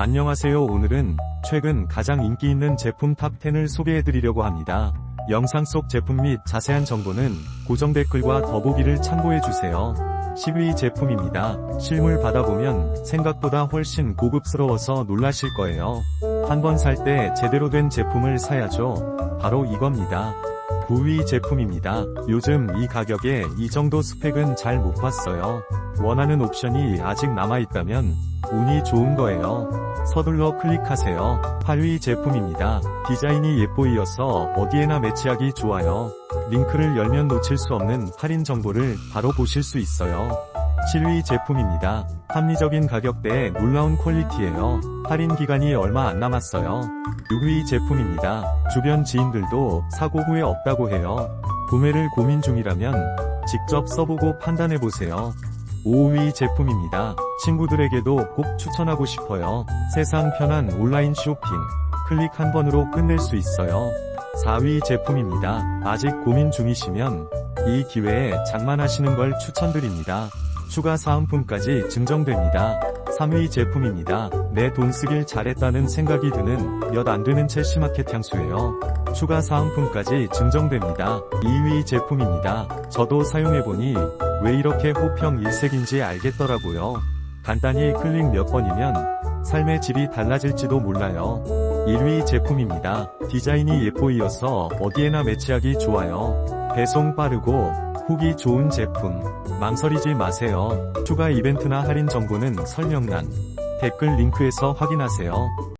안녕하세요 오늘은 최근 가장 인기 있는 제품 탑10을 소개해드리려고 합니다. 영상 속 제품 및 자세한 정보는 고정 댓글과 더보기를 참고해주세요. 10위 제품입니다. 실물 받아보면 생각보다 훨씬 고급스러워서 놀라실 거예요. 한 번 살 때 제대로 된 제품을 사야죠. 바로 이겁니다. 9위 제품입니다. 요즘 이 가격에 이 정도 스펙은 잘 못 봤어요. 원하는 옵션이 아직 남아있다면 운이 좋은 거예요. 서둘러 클릭하세요. 8위 제품입니다. 디자인이 예뻐이어서 어디에나 매치하기 좋아요. 링크를 열면 놓칠 수 없는 할인 정보를 바로 보실 수 있어요. 7위 제품입니다. 합리적인 가격대에 놀라운 퀄리티예요. 할인 기간이 얼마 안 남았어요. 6위 제품입니다. 주변 지인들도 사고 후에 없다고 해요. 구매를 고민 중이라면 직접 써보고 판단해보세요. 5위 제품입니다. 친구들에게도 꼭 추천하고 싶어요. 세상 편한 온라인 쇼핑. 클릭 한 번으로 끝낼 수 있어요. 4위 제품입니다. 아직 고민 중이시면 이 기회에 장만하시는 걸 추천드립니다. 추가 사은품까지 증정됩니다. 3위 제품입니다. 내 돈 쓰길 잘했다는 생각이 드는 몇 안 되는 채 시마켓 향수예요. 추가 사은품까지 증정됩니다. 2위 제품입니다. 저도 사용해보니 왜 이렇게 호평 일색인지 알겠더라고요. 간단히 클릭 몇 번이면 삶의 질이 달라질지도 몰라요. 1위 제품입니다. 디자인이 예뻐이어서 어디에나 매치하기 좋아요. 배송 빠르고 후기 좋은 제품. 망설이지 마세요. 추가 이벤트나 할인 정보는 설명란, 댓글 링크에서 확인하세요.